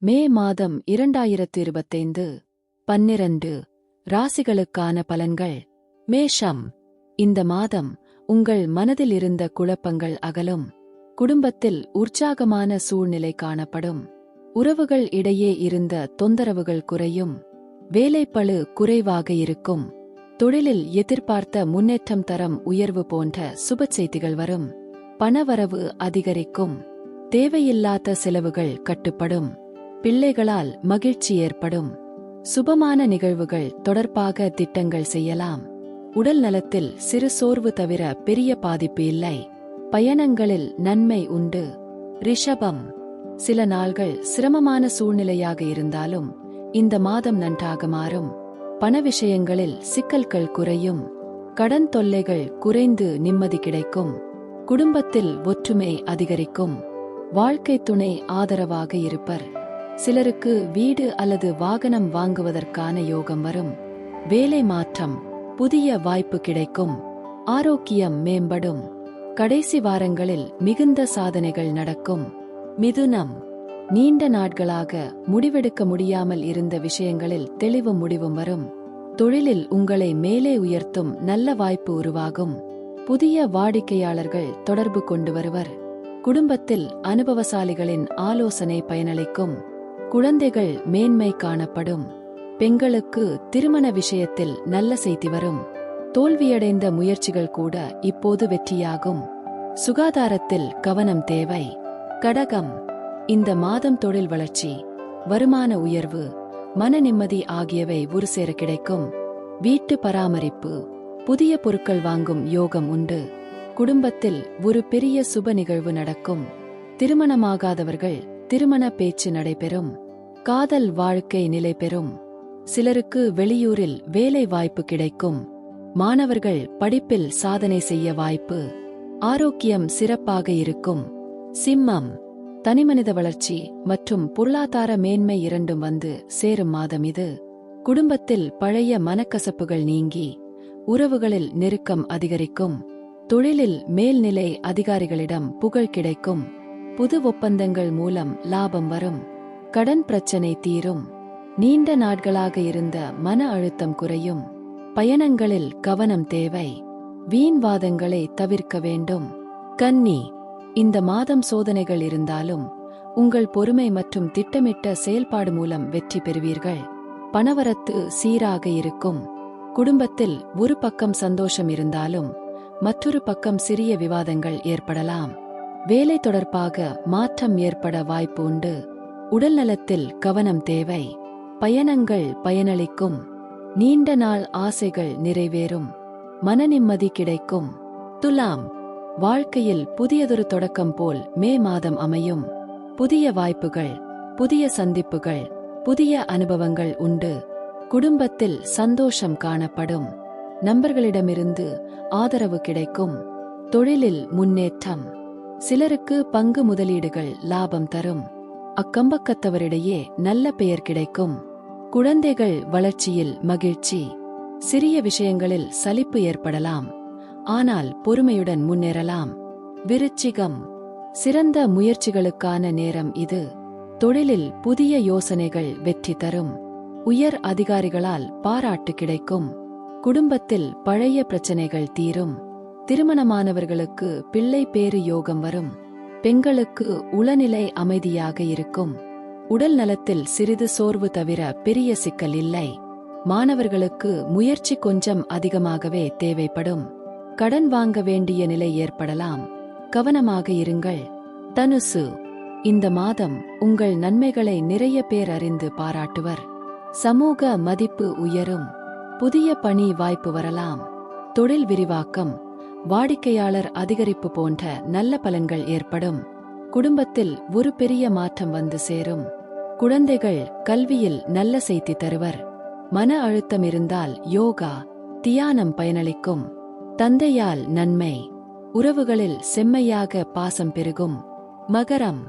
மே மாதம் இரண்டாயிரத்து இருபத்தைந்து பன்னிரண்டு ராசிகளுக்கான பலன்கள். மேஷம். இந்த மாதம் உங்கள் மனதில் இருந்த குழப்பங்கள் அகலும். குடும்பத்தில் உற்சாகமான சூழ்நிலை காணப்படும். உறவுகள் இடையே இருந்த தொந்தரவுகள் குறையும். வேலைப்பழு குறைவாக இருக்கும். தொழிலில் எதிர்பார்த்த முன்னேற்றம் தரம் உயர்வு போன்ற சுப செய்திகள் வரும். பணவரவு அதிகரிக்கும். தேவையில்லாத செலவுகள் கட்டுப்படும். பிள்ளைகளால் மகிழ்ச்சி ஏற்படும். சுபமான நிகழ்வுகள் தொடர்பாக திட்டங்கள் செய்யலாம். உடல் நலத்தில் சிறு சோர்வு தவிர பெரிய பாதிப்பு இல்லை. பயணங்களில் நன்மை உண்டு. ரிஷபம். சில நாள்கள் சிரமமான சூழ்நிலையாக இருந்தாலும் இந்த மாதம் நன்றாக மாறும். பண விஷயங்களில் சிக்கல்கள் குறையும். கடன் தொல்லைகள் குறைந்து நிம்மதி கிடைக்கும். குடும்பத்தில் ஒற்றுமை அதிகரிக்கும். வாழ்க்கை துணை ஆதரவாக இருப்பர். சிலருக்கு வீடு அல்லது வாகனம் வாங்குவதற்கான யோகம் வரும். வேலை மாற்றம் புதிய வாய்ப்பு கிடைக்கும். ஆரோக்கியம் மேம்படும். கடைசி வாரங்களில் மிகுந்த சாதனைகள் நடக்கும். மிதுனம் நீண்ட நாட்களாக முடிவெடுக்க முடியாமல் இருந்த விஷயங்களில் தெளிவு முடிவும் வரும். தொழிலில் உங்களை மேலே உயர்த்தும் நல்ல வாய்ப்பு உருவாகும். புதிய வாடிக்கையாளர்கள் தொடர்பு கொண்டு வருவர். குடும்பத்தில் அனுபவசாலிகளின் ஆலோசனை பயனளிக்கும். குழந்தைகள் மேன்மை காணப்படும். பெண்களுக்கு திருமண விஷயத்தில் நல்ல செய்தி வரும். தோல்வியடைந்த முயற்சிகள் கூட இப்போது வெற்றியாகும். சுகாதாரத்தில் கவனம் தேவை. கடகம். இந்த மாதம் தொழில் வளர்ச்சி வருமான உயர்வு மன நிம்மதி ஆகியவை ஒரு சேர கிடைக்கும். வீட்டு பராமரிப்பு புதிய பொருட்கள் வாங்கும் யோகம் உண்டு. குடும்பத்தில் ஒரு பெரிய சுப நிகழ்வு நடக்கும். திருமணமாகாதவர்கள் திருமண பேச்சு நடைபெறும். காதல் வாழ்க்கை நிலை பெறும். சிலருக்கு வெளியூரில் வேலை வாய்ப்பு கிடைக்கும். மாணவர்கள் படிப்பில் சாதனை செய்ய வாய்ப்பு. ஆரோக்கியம் சிறப்பாக இருக்கும். சிம்மம் தனிமனித வளர்ச்சி மற்றும் பொருளாதார மேன்மை இரண்டும் வந்து சேரும் மாதம் இது. குடும்பத்தில் பழைய மனக்கசப்புகள் நீங்கி உறவுகளில் நெருக்கம் அதிகரிக்கும். தொழிலில் மேல்நிலை அதிகாரிகளிடம் புகழ் கிடைக்கும். புது ஒப்பந்தங்கள் மூலம் லாபம் வரும். கடன் பிரச்சனை தீரும். நீண்ட நாட்களாக இருந்த மன அழுத்தம் குறையும். பயணங்களில் கவனம் தேவை. வீண்வாதங்களை தவிர்க்க வேண்டும். கன்னி இந்த மாதம் சோதனைகள் இருந்தாலும் உங்கள் பொறுமை மற்றும் திட்டமிட்ட செயல்பாடு மூலம் வெற்றி பெறுவீர்கள். பணவரத்து சீராக இருக்கும். குடும்பத்தில் ஒரு பக்கம் சந்தோஷம் இருந்தாலும் மற்றொரு பக்கம் சிறிய விவாதங்கள் ஏற்படலாம். வேலை தொடர்பாக மாற்றம் ஏற்பட வாய்ப்பு உண்டு. உடல் நலத்தில் கவனம் தேவை. பயணங்கள் பயனளிக்கும். நீண்ட நாள் ஆசைகள் நிறைவேறும். மன நிம்மதி கிடைக்கும். துலாம் வாழ்க்கையில் புதியதொரு தொடக்கம் போல் மே மாதம் அமையும். புதிய வாய்ப்புகள் புதிய சந்திப்புகள் புதிய அனுபவங்கள் உண்டு. குடும்பத்தில் சந்தோஷம் காணப்படும். நண்பர்களிடமிருந்து ஆதரவு கிடைக்கும். தொழிலில் முன்னேற்றம். சிலருக்கு பங்கு முதலீடுகள் லாபம் தரும். அக்கம்பக்கத்தவரிடையே நல்ல பெயர் கிடைக்கும். குழந்தைகள் வளர்ச்சியில் மகிழ்ச்சி. சிறிய விஷயங்களில் சலிப்பு ஏற்படலாம். ஆனால் பொறுமையுடன் முன்னேறலாம். விருச்சிகம். சிறந்த முயற்சிகளுக்கான நேரம் இது. தொழிலில் புதிய யோசனைகள் வெற்றி தரும். உயர் அதிகாரிகளால் பாராட்டு கிடைக்கும். குடும்பத்தில் பழைய பிரச்சனைகள் தீரும். திருமணமானவர்களுக்கு பிள்ளை பேறு யோகம் வரும். பெண்களுக்கு உளநிலை அமைதியாக இருக்கும். உடல் நலத்தில் சிறிது சோர்வு தவிர பெரிய சிக்கல் இல்லை. மாணவர்களுக்கு முயற்சி கொஞ்சம் அதிகமாகவே தேவைப்படும். கடன் வாங்க வேண்டிய நிலை ஏற்படலாம். கவனமாக இருங்கள். தனுசு இந்த மாதம் உங்கள் நன்மைகளை நிறைய பேர் அறிந்து பாராட்டுவர். சமூக மதிப்பு உயரும். புதிய பணி வாய்ப்பு வரலாம். தொழில் விரிவாக்கம் வாடிக்கையாளர் அதிகரிப்பு போன்ற நல்ல பலன்கள் ஏற்படும். குடும்பத்தில் ஒரு பெரிய மாற்றம் வந்து சேரும். குழந்தைகள் கல்வியில் நல்ல செய்தி தருவர். மன அழுத்தம் இருந்தால் யோகா தியானம் பயனளிக்கும். தந்தையால் நன்மை. உறவுகளில் செம்மையாக பாசம் பெருகும். மகரம்.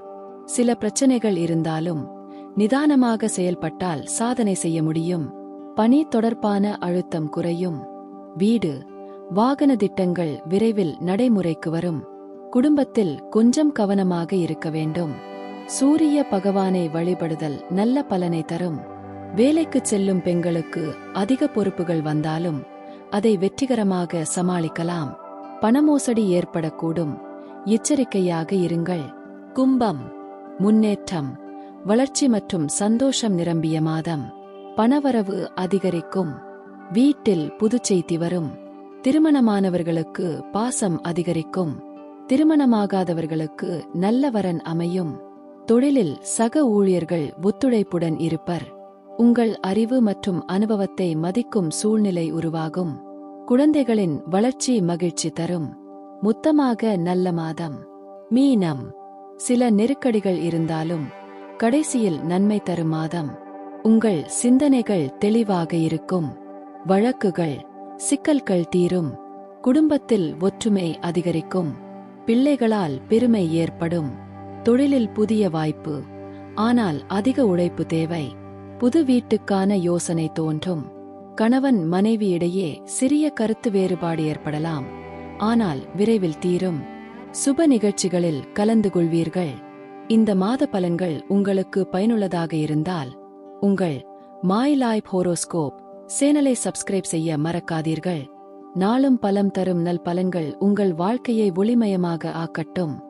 சில பிரச்சனைகள் இருந்தாலும் நிதானமாக செயல்பட்டால் சாதனை செய்ய முடியும். பணி தொடர்பான அழுத்தம் குறையும். வீடு வாகன திட்டங்கள் விரைவில் நடைமுறைக்கு வரும். குடும்பத்தில் கொஞ்சம் கவனமாக இருக்க வேண்டும். சூரிய பகவானை வழிபடுதல் நல்ல பலனை தரும். வேலைக்கு செல்லும் பெண்களுக்கு அதிக பொறுப்புகள் வந்தாலும் அதை வெற்றிகரமாக சமாளிக்கலாம். பணமோசடி ஏற்படக்கூடும். எச்சரிக்கையாக இருங்கள். கும்பம் முன்னேற்றம் வளர்ச்சி மற்றும் சந்தோஷம் நிரம்பிய மாதம். பணவரவு அதிகரிக்கும். வீட்டில் புதுச்செய்தி வரும். திருமணமானவர்களுக்கு பாசம் அதிகரிக்கும். திருமணமாகாதவர்களுக்கு நல்ல வரன் அமையும். தொழிலில் சக ஊழியர்கள் ஒத்துழைப்புடன் இருப்பர். உங்கள் அறிவு மற்றும் அனுபவத்தை மதிக்கும் சூழ்நிலை உருவாகும். குழந்தைகளின் வளர்ச்சி மகிழ்ச்சி தரும். முத்தமாக நல்ல மாதம். மீனம். சில நெருக்கடிகள் இருந்தாலும் கடைசியில் நன்மை தரும் மாதம். உங்கள் சிந்தனைகள் தெளிவாக இருக்கும். வழக்குகள். சிக்கல்கள் தீரும். குடும்பத்தில் ஒற்றுமை அதிகரிக்கும். பிள்ளைகளால் பெருமை ஏற்படும். தொழிலில் புதிய வாய்ப்பு. ஆனால் அதிக உழைப்பு தேவை. புது வீட்டுக்கான யோசனை தோன்றும். கணவன் மனைவியிடையே சிறிய கருத்து வேறுபாடு ஏற்படலாம். ஆனால் விரைவில் தீரும். சுப நிகழ்ச்சிகளில் கலந்து கொள்வீர்கள். இந்த மாத பலன்கள் உங்களுக்கு பயனுள்ளதாக இருந்தால் உங்கள் மாய் லைஃப் ஹோரோஸ்கோப் சேனலை சப்ஸ்கிரைப் செய்ய மறக்காதீர்கள். நாளும் பலம் தரும் நல் பலன்கள் உங்கள் வாழ்க்கையை ஒளிமயமாக ஆக்கட்டும்.